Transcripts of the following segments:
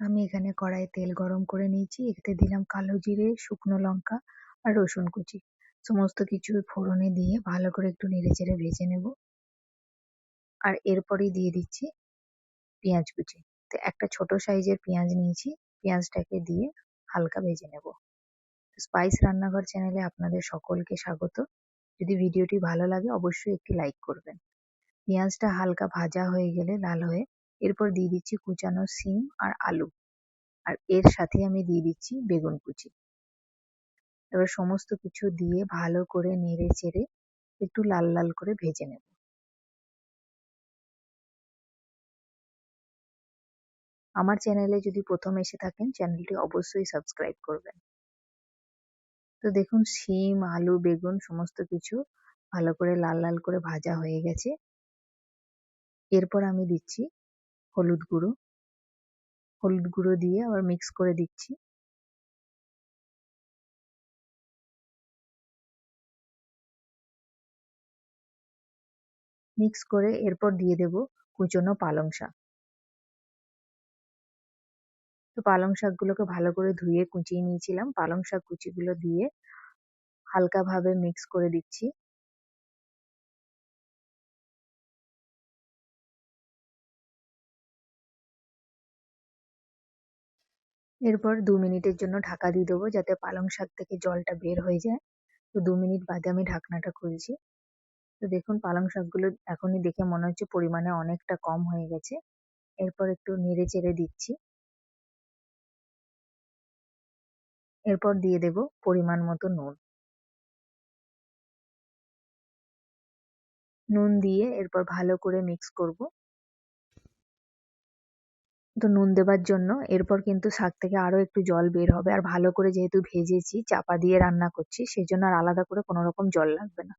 আমি এখানে কড়াইয়ে তেল গরম করে নিয়েছি। এতে দিলাম কালো জিরে, শুকনো লঙ্কা আর রসুন কুচি। সমস্ত কিছু ফোড়নে দিয়ে ভালো করে একটু নেড়ে চেড়ে ভেজে নেব। আর এরপরেই দিয়ে দিচ্ছি পেঁয়াজ কুচি। তো একটা ছোট সাইজের পেঁয়াজ নিয়েছি। পেঁয়াজটাকে দিয়ে হালকা ভেজে নেব। স্পাইস রান্নাঘর চ্যানেলে আপনাদের সকলকে স্বাগত। যদি ভিডিওটি ভালো লাগে অবশ্যই একটি লাইক করবেন। পেঁয়াজটা হালকা ভাজা হয়ে গেলে লাল হয়ে এরপর দিয়ে দিচ্ছি কুচানো সিম আর আলু। আর এর সাথে আমি দিয়ে দিচ্ছি বেগুন কুচি। এবার সমস্ত কিছু দিয়ে ভালো করে নেড়ে চেড়ে একটু লাল লাল করে ভেজে নেব। আমার চ্যানেলে যদি প্রথম এসে থাকেন, চ্যানেলটি অবশ্যই সাবস্ক্রাইব করবেন। তো দেখুন, শিম, আলু, বেগুন সমস্ত কিছু ভালো করে লাল লাল করে ভাজা হয়ে গেছে। এরপর আমি দিচ্ছি হলুদ গুঁড়ো। হলুদ গুঁড়ো দিয়ে আবার মিক্স করে দিচ্ছি। মিক্স করে এরপর দিয়ে দেব কুচনো পালং শাক। তো পালং শাকগুলোকে ভালো করে ধুয়ে কুচিয়ে নিয়েছিলাম। পালং শাক কুচিগুলো দিয়ে হালকাভাবে মিক্স করে দিচ্ছি। এরপর দু মিনিটের জন্য ঢাকা দিয়ে দেবো যাতে পালং শাক থেকে জলটা বের হয়ে যায়। তো দু মিনিট বাদে আমি ঢাকনাটা খুলছি। তো দেখুন, পালং শাকগুলো এখনই দেখে মনে হচ্ছে পরিমাণে অনেকটা কম হয়ে গেছে। এরপর একটু নেড়ে চেড়ে দিচ্ছি। এরপর দিয়ে দেব পরিমাণ মতো নুন। নুন দিয়ে এরপর ভালো করে মিক্স করব। তো নুন দেবার জন্য। এরপর কিন্তু শাক থেকে আরও একটু জল বের হবে। আর ভালো করে যেহেতু ভেজেছি, চাপা দিয়ে রান্না করছি সেই জন্য আর আলাদা করে কোনো রকম জল লাগবে না।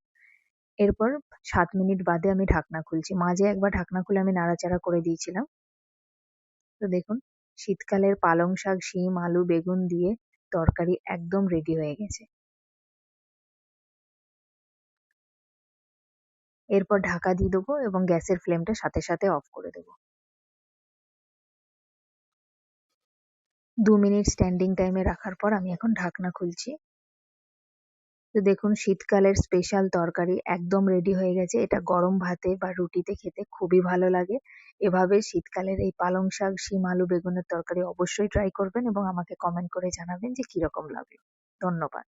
এরপর সাত মিনিট বাদে আমি ঢাকনা খুলছি। মাঝে একবার ঢাকনা খুলে আমি নাড়াচাড়া করে দিয়েছিলাম। তো দেখুন, শীতকালের পালং শাক, শিম, আলু, বেগুন দিয়ে তরকারি একদম রেডি হয়ে গেছে। এরপর ঢাকা দিয়ে দেবো এবং গ্যাসের ফ্লেমটা সাথে সাথে অফ করে দেবো। দু মিনিট স্ট্যান্ডিং টাইম -এ রাখার পর আমি এখন ঢাকনা খুলছি। তো দেখুন, শীতকালের স্পেশাল তরকারি একদম রেডি হয়ে গেছে। এটা গরম ভাতে বা রুটিতে খেতে খুবই ভালো লাগে। এভাবে শীতকালের এই পালং শাক, শিম, আলু, বেগুনের তরকারি অবশ্যই ট্রাই করবেন এবং আমাকে কমেন্ট করে জানাবেন যে কীরকম লাগল ধন্যবাদ।